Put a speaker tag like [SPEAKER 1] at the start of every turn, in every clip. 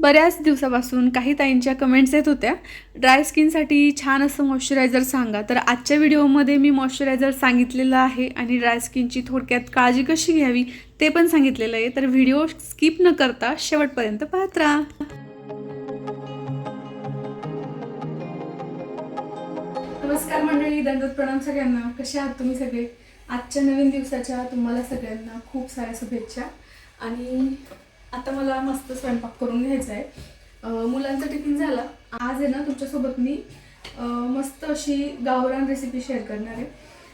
[SPEAKER 1] बऱ्याच दिवसापासून काही ताईंच्या कमेंट्स येत होत्या. ड्राय स्किनसाठी छान असं मॉइश्चरायझर सांगा. तर आजच्या व्हिडिओमध्ये मी मॉइश्चरायझर सांगितलेलं आहे आणि ड्राय स्किनची थोडक्यात काळजी कशी घ्यावी ते पण सांगितलेलं आहे. तर व्हिडिओ स्किप न करता शेवटपर्यंत पाहत राहा. नमस्कार मंडळी दंडोत प्रणाम सगळ्यांना. कसे आहात तुम्ही सगळे? आजच्या नवीन दिवसाच्या तुम्हाला सगळ्यांना खूप साऱ्या शुभेच्छा. आणि आता मला मस्त स्वयंपाक करून घ्यायचा आहे मुलांचा टिफिन झाला. आज आहे ना तुमच्यासोबत मी मस्त अशी गावरान रेसिपी शेअर करणार आहे.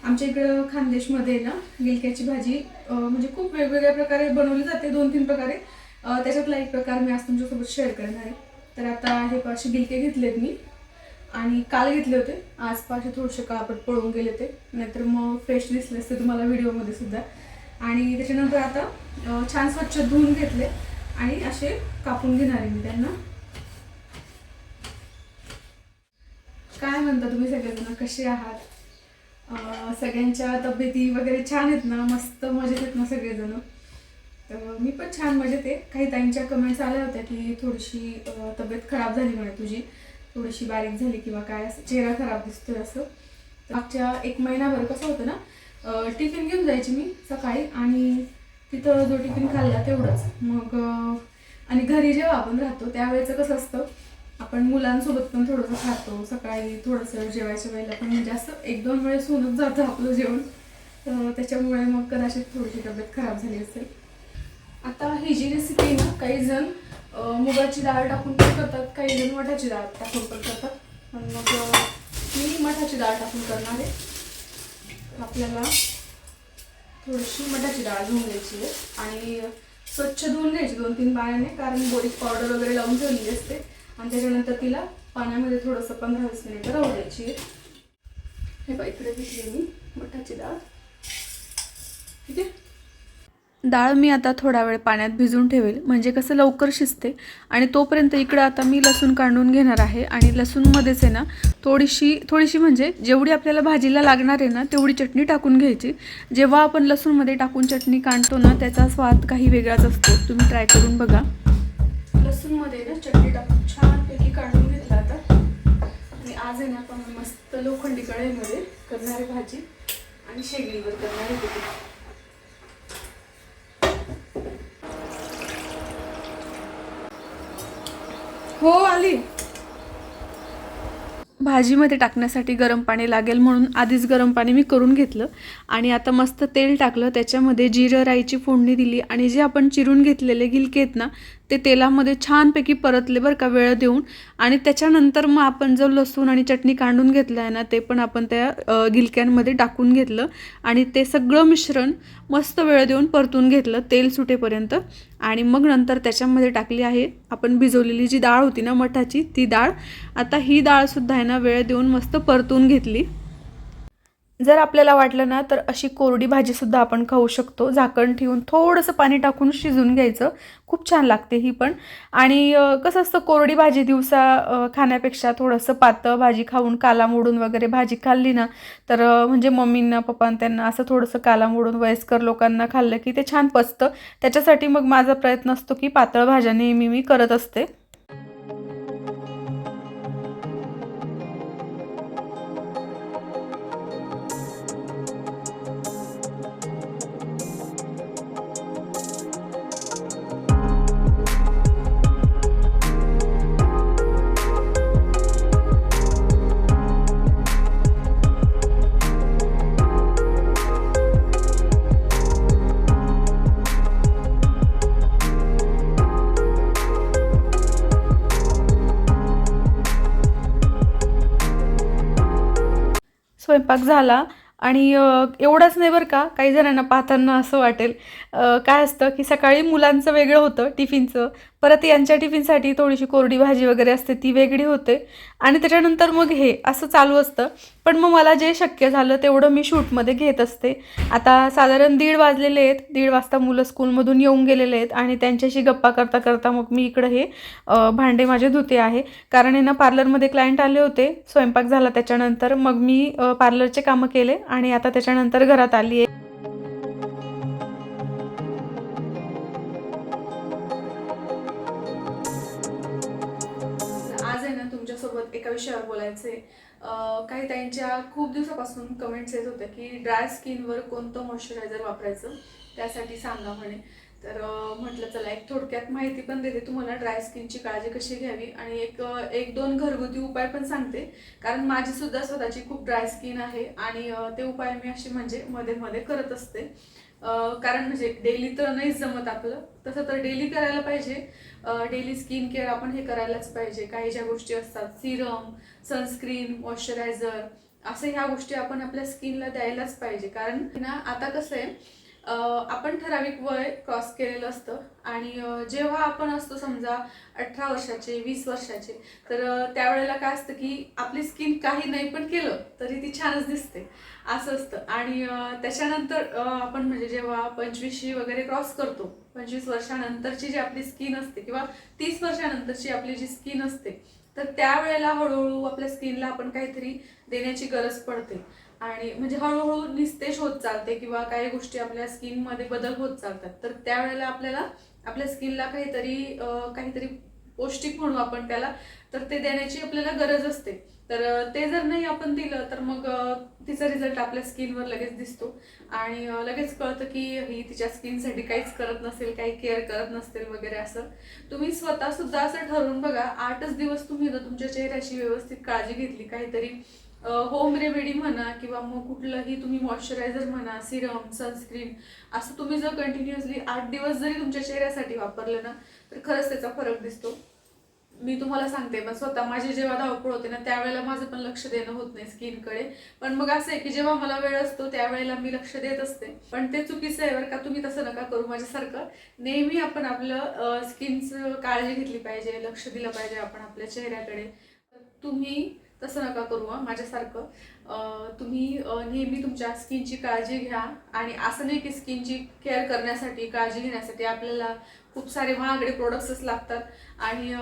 [SPEAKER 1] आमच्या इकडं खानदेशमध्ये ना गिलक्याची भाजी म्हणजे खूप वेगवेगळ्या प्रकारे बनवली जाते दोन तीन प्रकारे. त्याच्यातला एक प्रकार मी आज तुमच्यासोबत शेअर करणार आहे. तर आता हे पाचशे गिलके घेतलेत मी. आणि काल घेतले होते. आज पाचशे थोडेसे काळपट पळून गेले होते नाहीतर मग फ्रेश दिसले असते तुम्हाला व्हिडिओमध्ये सुद्धा. आणि त्याच्यानंतर आता छान स्वच्छ धुवून घेतले आणि असे कापून घेणार आहे मी त्यांना. काय म्हणता तुम्ही सगळेजण? कसे आहात? सगळ्यांच्या तब्येती वगैरे छान आहेत ना? मस्त मजेत आहेत ना सगळेजण? तर मी पण छान मजेत आहे. काही ताईंच्या कमेंट्स आल्या होत्या की थोडीशी तब्येत खराब झाली म्हणे तुझी. थोडीशी बारीक झाली किंवा काय असं चेहरा खराब दिसतोय असं. मागच्या एक महिनाभर कसं होतं ना टिफिन घेऊन जायची मी सकाळी आणि तिथं जो टिफिन खाल्ला तेवढंच. मग आणि घरी जेव्हा आपण राहतो त्यावेळेचं कसं असतं आपण मुलांसोबत पण थोडंसं खातो. सकाळी थोडंसं जेवायच्या वेळेला पण म्हणजे असं एक दोन वेळेस होऊनच जातं आपलं जेवण. त्याच्यामुळे मग कदाचित थोडीशी तब्येत खराब झाली असेल. आता ही जी रेसिपी ना काही जण मुगाची डाळ टाकून पण करतात काही जण मठाची डाळ टाकून पण करतात. पण मग मी मठाची डाळ टाकून करणार आहे. आपल्याला थोडीशी मठाची डाळ धुवून घ्यायची आहे. आणि स्वच्छ धुवून घ्यायची दोन तीन पाण्याने कारण बोरीक पावडर वगैरे लावून ठेवलेली असते. आणि त्याच्यानंतर तिला पाण्यामध्ये थोडंसं पंधरा वीस मिनिटं राहू द्यायची आहे. हे बघा इकडे घेतली मी मठाची डाळ. ठीक आहे? डाळ मी आता थोडा वेळ पाण्यात भिजून ठेवेल. म्हणजे कसं लवकर शिजते. आणि तोपर्यंत इकडं आता मी लसूण काढून घेणार आहे. आणि लसूणमध्येच आहे ना थोडीशी थोडीशी म्हणजे जेवढी आपल्याला भाजीला लागणार आहे ना तेवढी चटणी टाकून घ्यायची. जेव्हा आपण लसूणमध्ये टाकून चटणी काढतो ना त्याचा स्वाद काही वेगळाच असतो. तुम्ही ट्राय करून बघा. लसूणमध्ये ना चटणी टाकून छानपैकी काढून घेतला आता. आणि आज आहे ना आपण मस्त लोखंडी कढईमध्ये करणार आहे भाजी. आणि शेगडीवर करणार आहे ती. हो आली. भाजीमध्ये टाकण्यासाठी गरम पाणी लागेल म्हणून आधीच गरम पाणी मी करून घेतलं. आणि आता मस्त तेल टाकलं त्याच्यामध्ये जिरं राईची फोडणी दिली आणि जे आपण चिरून घेतलेले गिलके आहेत ना ते तेलामध्ये छानपैकी परतले बरं का वेळ देऊन. आणि त्याच्यानंतर मग आपण जो लसूण आणि चटणी काढून घेतलं आहे ना ते पण आपण त्या गिलक्यांमध्ये टाकून घेतलं. आणि ते सगळं मिश्रण मस्त वेळ देऊन परतून घेतलं तेल सुटेपर्यंत. आणि मग नंतर त्याच्यामध्ये टाकली आहे आपण भिजवलेली जी डाळ होती ना मठाची ती डाळ. आता ही डाळसुद्धा आहे ना वेळ देऊन मस्त परतून घेतली. जर आपल्याला वाटलं ना तर अशी कोरडी भाजीसुद्धा आपण खाऊ शकतो. झाकण ठेवून थोडंसं पाणी टाकून शिजून घ्यायचं. खूप छान लागते ही पण. आणि कसं असतं कोरडी भाजी दिवसा खाण्यापेक्षा थोडंसं पातळ भाजी खाऊन काला मोडून वगैरे भाजी खाल्ली ना तर म्हणजे मम्मींना पप्पांना त्यांना असं थोडंसं काला मोडून वयस्कर लोकांना खाल्लं की ते छान पचतं. त्याच्यासाठी मग माझा प्रयत्न असतो की पातळ भाज्या नेहमी मी करत असते. स्वयंपाक झाला आणि एवढाच नाही बरं का काही जणांना पाहताना असं वाटेल. काय असतं की सकाळी मुलांचं वेगळं होतं टिफिनचं. परत यांच्या टिफिनसाठी थोडीशी कोरडी भाजी वगैरे असते ती वेगळी होते. आणि त्याच्यानंतर मग हे असं चालू असतं. पण मग मला जे शक्य झालं तेवढं मी शूटमध्ये घेत असते. आता साधारण दीड वाजलेले आहेत. दीड वाजता मुलं स्कूलमधून येऊन गेलेले आहेत आणि त्यांच्याशी गप्पा करता करता मग मी इकडं हे भांडे माझे धुते आहे. कारण आहे ना पार्लरमध्ये क्लायंट आले होते स्वयंपाक झाला त्याच्यानंतर. मग मी पार्लरचे कामं केले आणि आता त्याच्यानंतर घरात आली आहे. तुमच्यासोबत एका विषयावर बोलायचं. आहे काही त्यांच्या खूप दिवसापासून कमेंट्स येत होत्या की ड्राय स्किनवर कोणतं मॉइश्चरायझर वापरायचं? त्यासाठी सांगा म्हणे. तर म्हटलं चला एक थोडक्यात माहिती पण देते तुम्हाला. ड्राय स्किनची काळजी कशी घ्यावी? आणि एक एक दोन घरगुती उपाय पण सांगते. कारण माझी सुद्धा स्वतःची खूप ड्राय स्किन आहे आणि ते उपाय मी असे म्हणजे मध्ये मध्ये करत असते. कारण म्हणजे डेली तर नाहीच जमत आपलं. तसं तर डेली करायला पाहिजे. डेली स्किन केअर आपण हे करायलाच पाहिजे. काही ज्या गोष्टी असतात सिरम सनस्क्रीन मॉइश्चरायझर असं ह्या गोष्टी आपण आपल्या स्किनला द्यायलाच पाहिजे. कारण ना आता कसं आहे आपण ठराविक वय क्रॉस केलेलं असतं. आणि जेव्हा आपण असतो समजा अठरा वर्षाचे वीस वर्षाचे तर त्यावेळेला काय असतं की आपली स्किन काही नाही पण केलं तरी ती छानच दिसते. असं असतं. आणि त्याच्यानंतर आपण म्हणजे जेव्हा पंचवीसशी वगैरे क्रॉस करतो पंचवीस वर्षानंतरची जी आपली स्किन असते किंवा तीस वर्षानंतरची आपली जी स्किन असते तर त्यावेळेला हळूहळू आपल्या स्किनला आपण काहीतरी देण्याची गरज पडते. आणि म्हणजे हळूहळू निस्तेज होत चालते किंवा काही गोष्टी आपल्या स्किनमध्ये बदल होत चालतात. तर त्यावेळेला आपल्याला आपल्या स्किनला काहीतरी काहीतरी पौष्टिक म्हणू आपण त्याला तर ते देण्याची आपल्याला गरज असते. तर ते जर नाही आपण दिलं तर मग तिचा रिझल्ट आपल्या स्किनवर लगेच दिसतो. आणि लगेच कळतं की ही तिच्या स्किनसाठी काहीच करत नसेल काही केअर करत नसेल वगैरे असं. तुम्ही स्वतः सुद्धा असं ठरवून बघा आठच दिवस तुम्ही जर तुमच्या चेहऱ्याची व्यवस्थित काळजी घेतली काहीतरी होम रेमेडी म्हणा किंवा मग कुठलंही तुम्ही मॉइश्चरायझर म्हणा सिरम सनस्क्रीन असं तुम्ही जर कंटिन्युअसली आठ दिवस जरी तुमच्या चेहऱ्यासाठी वापरलं ना तर खरंच त्याचा फरक दिसतो. मी तुम्हाला सांगते मग स्वतः माझे जेव्हा धावपळ होते ना त्यावेळेला माझं पण लक्ष देणं होत नाही स्किनकडे. पण मग असं आहे की जेव्हा मला वेळ असतो त्यावेळेला मी लक्ष देत असते. पण ते चुकीचं आहे बरं का तुम्ही तसं नका करू माझ्यासारखं. नेहमी आपण आपलं स्किनचं काळजी घेतली पाहिजे लक्ष दिलं पाहिजे आपण आपल्या चेहऱ्याकडे. तुम्ही तसं नका करू हां. माझ्यासारखं. तुम्ही नेहमी तुमच्या स्किनची काळजी घ्या आणि असं नाही की स्किनची केअर करण्यासाठी काळजी घेण्यासाठी आपल्याला खूप सारे महागडे प्रोडक्ट्सच लागतात. आणि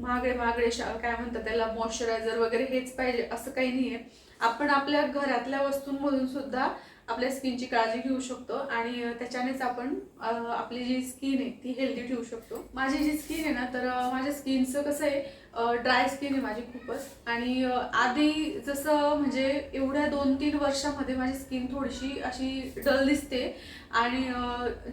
[SPEAKER 1] महागडे महागडे शा- काय म्हणतात त्याला मॉइश्चरायझर वगैरे हेच पाहिजे असं काही नाही आहे आपण आपल्या घरातल्या वस्तूंमधून सुद्धा आपल्या स्किनची काळजी घेऊ शकतो आणि त्याच्यानेच आपण आपली जी स्किन आहे ती हेल्दी ठेवू शकतो. माझी जी स्किन आहे ना तर माझ्या स्किनचं कसं आहे ड्राय स्किन आहे माझी खूपच. आणि आधी जसं म्हणजे एवढ्या दोन तीन वर्षामध्ये माझी स्किन थोडीशी अशी डल दिसते. आणि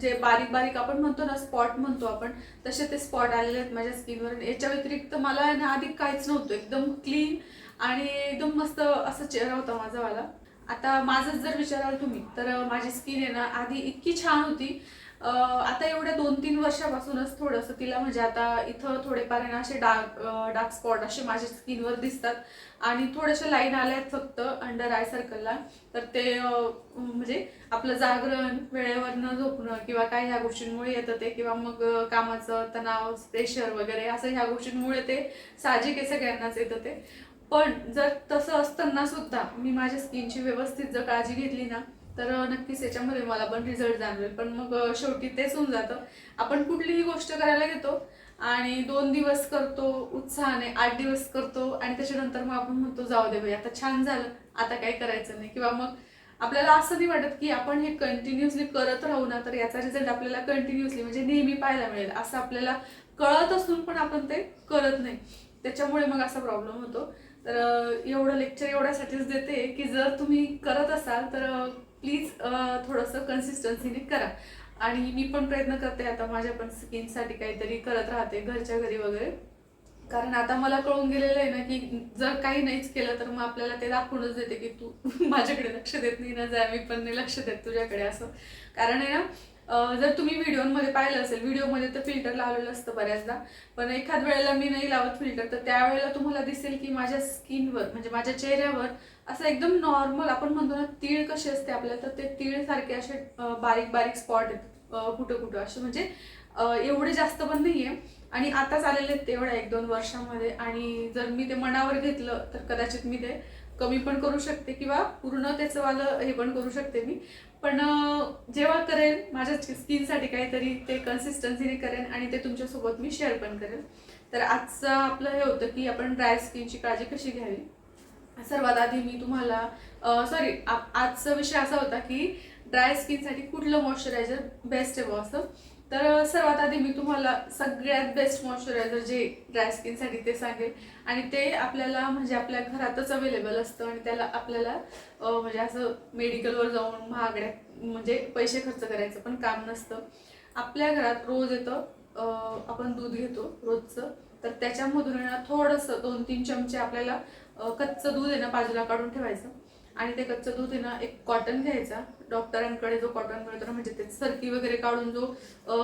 [SPEAKER 1] जे बारीक बारीक आपण म्हणतो ना स्पॉट म्हणतो आपण तसे ते स्पॉट आलेले आहेत माझ्या स्किनवर याच्या व्यतिरिक्त मला ना आधी काहीच नव्हतं. एकदम क्लीन आणि एकदम मस्त असं चेहरा होता माझावाला आता माझंच जर विचाराल तुम्ही तर माझी स्किन आहे ना आधी इतकी छान होती. आता एवढ्या दोन तीन वर्षापासूनच थोडंसं तिला म्हणजे आता इथं थोडेफार ना असे डार्क डार्क स्पॉट असे माझ्या स्किनवर दिसतात. आणि थोडेसे लाईन आल्या आहेत फक्त अंडर आय सर्कलला तर ते म्हणजे आपलं जागरण वेळेवर न झोपणं किंवा काही ह्या गोष्टींमुळे येतं ते. किंवा मग कामाचं तणाव प्रेशर वगैरे असं ह्या गोष्टींमुळे ते साहजिक आहे सगळ्यांनाच येतं ते. पण जर तसं असताना सुद्धा मी माझ्या स्किनची व्यवस्थित जर काळजी घेतली ना तर नक्कीच याच्यामध्ये मला पण रिझल्ट जाणवेल. पण मग शेवटी तेच होऊन जातं. आपण कुठलीही गोष्ट करायला घेतो आणि दोन दिवस करतो उत्साहाने आठ दिवस करतो आणि त्याच्यानंतर मग आपण म्हणतो जाऊ दे बाई आता छान झालं आता काही करायचं नाही. किंवा मग आपल्याला असं नाही वाटत की आपण हे कंटिन्युअसली करत राहू ना तर याचा रिझल्ट आपल्याला कंटिन्युअसली म्हणजे नेहमी पाहायला मिळेल. असं आपल्याला कळत असून पण आपण ते करत नाही. त्याच्यामुळे मग असा प्रॉब्लेम होतो. तर एवढं लेक्चर एवढ्यासाठीच देते की जर तुम्ही करत असाल तर प्लीज थोडंसं कन्सिस्टन्सीने करा. आणि मी पण प्रयत्न करते आता माझ्या पण स्किनसाठी काहीतरी करत राहते घरच्या घरी वगैरे. कारण आता मला कळून गेलेलं आहे ना की जर काही नाहीच केलं तर मग आपल्याला ते दाखवूनच देते की तू माझ्याकडे लक्ष देत नाही ना जा मी पण नाही लक्ष देत तुझ्याकडे असं. कारण आहे ना जर तुम्ही व्हिडिओमध्ये पाहिलं असेल व्हिडिओमध्ये तर फिल्टर लावलेलं असतं बऱ्याचदा. पण एखाद वेळेला मी नाही लावत फिल्टर तर त्यावेळेला तुम्हाला दिसेल की माझ्या स्किनवर म्हणजे माझ्या चेहऱ्यावर असं एकदम नॉर्मल आपण म्हणतो ना तीळ कसे असते आपल्याला तर ते तीळ सारखे असे बारीक बारीक स्पॉट आहेत कुठं कुठं असे म्हणजे एवढे जास्त पण नाहीये. आणि आताच आलेले आहेत तेवढ्या एक दोन वर्षामध्ये. आणि जर मी ते मनावर घेतलं तर कदाचित मी ते कमी पण करू शकते किंवा पूर्ण त्याचं वालं हे पण करू शकते मी. पण जेव्हा करेन माझ्या स्किनसाठी काहीतरी ते कन्सिस्टन्सीने करेन आणि ते तुमच्यासोबत मी शेअर पण करेन. तर आजचं आपलं हे होतं की आपण ड्राय स्किनची काळजी कशी घ्यावी? सर्वात आधी मी तुम्हाला सॉरी आजचा विषय असा होता की ड्राय स्किनसाठी कुठलं मॉइश्चरायझर बेस्ट आहे असं? तर सर्वात आधी मी तुम्हाला सगळ्यात बेस्ट मॉइश्चरायझर जे ड्राय स्किनसाठी ते सांगेल. आणि ते आपल्याला म्हणजे आपल्या घरातच अवेलेबल असतं आणि त्याला आपल्याला म्हणजे असं मेडिकलवर जाऊन महागड्या म्हणजे पैसे खर्च करायचं पण काम नसतं. आपल्या घरात रोज येतं आपण दूध घेतो रोजचं. तर त्याच्यामधून ना थोडंसं दोन तीन चमचे आपल्याला कच्चं दूध आहे ना बाजूला काढून ठेवायचं. आणि ते कच्चं दूध आहे ना एक कॉटन घ्यायचा. डॉक्टरांकडे जो कॉटन मिळतो ना म्हणजे ते सरकी वगैरे काढून जो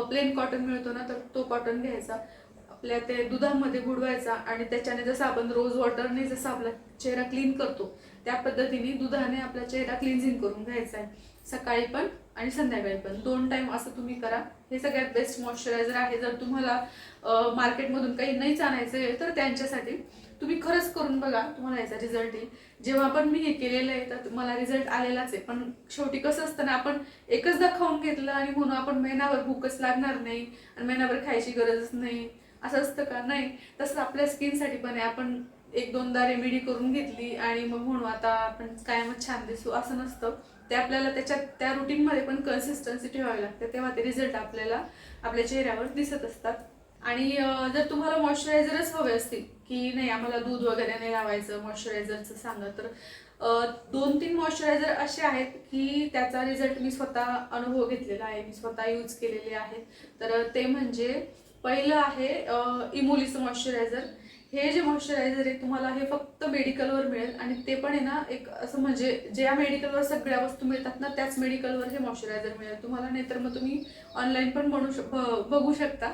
[SPEAKER 1] प्लेन कॉटन मिळतो ना तर तो कॉटन घ्यायचा. आपल्या ते दुधामध्ये बुडवायचा आणि त्याच्याने जसं आपण रोज वॉटरने जसं आपला चेहरा क्लीन करतो त्या पद्धतीने दुधाने आपला चेहरा क्लिन्झिंग करून घ्यायचा आहे. सकाळी पण आणि संध्याकाळी पण. दोन टाईम असं तुम्ही करा. हे सगळ्यात बेस्ट मॉइश्चरायझर आहे. जर तुम्हाला मार्केटमधून काही नाहीच आणायचं आहे तर त्यांच्यासाठी तुम्ही खरंच करून बघा तुम्हाला याचा रिझल्ट येईल. जेव्हा पण मी हे केलेलं आहे तर मला रिझल्ट आलेलाच आहे. पण शेवटी कसं असतं ना आपण एकचदा खाऊन घेतलं आणि म्हणून आपण महिनाभर भूकच लागणार नाही आणि महिनाभर खायची गरजच नाही. असं असतं का? नाही. तसं आपल्या स्किनसाठी पण आहे. आपण एक दोनदा रेमेडी करून घेतली आणि मग म्हणू आता आपण कायमच छान दिसू. असं नसतं. ते आपल्याला त्याच्यात त्या रुटीनमध्ये पण कन्सिस्टन्सी ठेवावी लागते. तेव्हा ते रिझल्ट आपल्याला आपल्या चेहऱ्यावर दिसत असतात. आणि जर तुम्हाला मॉइश्चरायझरच हवे असतील की नाही आम्हाला दूध वगैरे नाही लावायचं मॉइश्चरायझरचं सांगा तर दोन तीन मॉइश्चरायझर असे आहेत की त्याचा रिझल्ट मी स्वतः अनुभव घेतलेला आहे. मी स्वतः यूज केलेले आहेत. तर ते म्हणजे पहिलं आहे इमोलीचं मॉइश्चरायझर हे जे मॉइश्चरायझर आहे तुम्हाला हे फक्त मेडिकलवर मिळेल आणि ते पण आहे ना एक असं म्हणजे ज्या मेडिकलवर सगळ्या वस्तू मिळतात ना त्याच मेडिकलवर हे मॉइश्चरायझर मिळेल. तुम्हाला नाहीतर मग तुम्ही ऑनलाईन पण म्हणू शक ब- बघू शकता.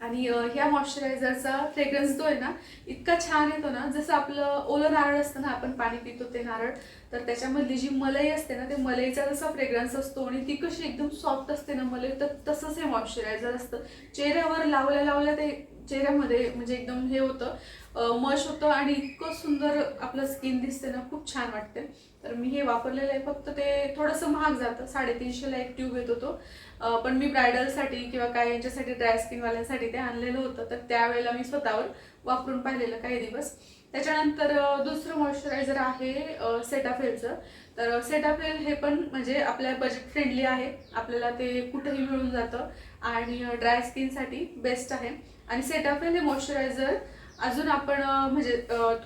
[SPEAKER 1] आणि ह्या मॉइश्चरायझरचा फ्रेग्रन्स जो आहे ना इतका छान येतो ना जसं आपलं ओलं नारळ असतं ना आपण पाणी पितो ते नारळ तर त्याच्यामधली जी मलई असते ना ते मलईचा जसा फ्रेग्रन्स असतो आणि ती कशी एकदम सॉफ्ट असते ना मलई तर तसंच हे मॉइश्चरायझर असतं. चेहऱ्यावर लावल्या लावल्या ते चेहऱ्यामध्ये म्हणजे एकदम हे होतं मश होतं आणि इतकं सुंदर आपलं स्किन दिसते ना खूप छान वाटते तर मी हे वापरलेलं आहे फक्त ते थोडंसं महाग जातं. साडेतीनशेला एक ट्यूब येत होतो. पण मी ब्रायडलसाठी किंवा काय यांच्यासाठी ड्राय स्किनवाल्यांसाठी ते आणलेलं होतं. तर त्यावेळेला मी स्वतःवर वापरून पाहिलेलं काही दिवस. त्याच्यानंतर दुसरं मॉइश्चरायझर आहे सेटाफेलचं तर सेटाफेल हे पण म्हणजे आपल्या बजेट फ्रेंडली आहे. आपल्याला ते कुठेही मिळून जातं. आणि ड्राय स्किनसाठी बेस्ट आहे. आणि सेटअप हे मॉइश्चरायझर अजून आपण म्हणजे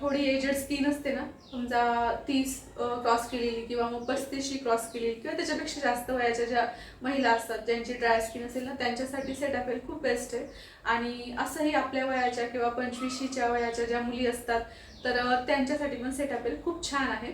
[SPEAKER 1] थोडी एजेड स्किन असते ना समजा तीस क्रॉस केलेली किंवा मग पस्तीसशी क्रॉस केलेली किंवा त्याच्यापेक्षा जास्त वयाच्या ज्या महिला असतात ज्यांची ड्राय स्किन असेल ना त्यांच्यासाठी सेटाफेल खूप बेस्ट आहे. आणि असंही आपल्या वयाच्या किंवा पंचवीसशीच्या वयाच्या ज्या मुली असतात तर त्यांच्यासाठी पण सेटाफेल खूप छान आहे.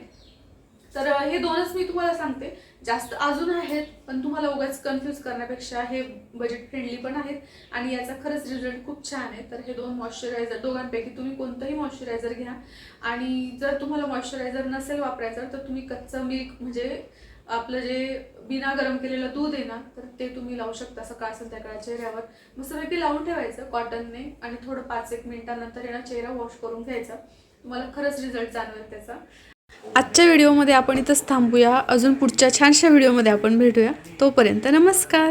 [SPEAKER 1] तर हे दोनच मी तुम्हाला सांगते. जास्त अजून आहेत पण तुम्हाला उगाच कन्फ्यूज करण्यापेक्षा हे बजेट फ्रेंडली पण आहेत आणि याचा खरंच रिझल्ट खूप छान आहे. तर हे दोन मॉइश्चरायझर दोघांपैकी तुम्ही कोणतंही मॉइश्चरायझर घ्या. आणि जर तुम्हाला मॉइश्चरायझर नसेल वापरायचं तर तुम्ही कच्चं मिल्क म्हणजे आपलं जे बिना गरम केलेलं दूध आहे ना तर ते तुम्ही लावू शकता सकाळ संध्याकाळ चेहऱ्यावर. मस्तपैकी लावून ठेवायचं कॉटनने आणि थोडं पाच एक मिनिटानंतर आहे चेहरा वॉश करून घ्यायचा. तुम्हाला खरंच रिझल्ट जाणवेल त्याचा. आजच्या व्हिडिओमध्ये आपण इथंच थांबूया. अजून पुढच्या छानशा व्हिडिओमध्ये आपण भेटूया. तोपर्यंत नमस्कार.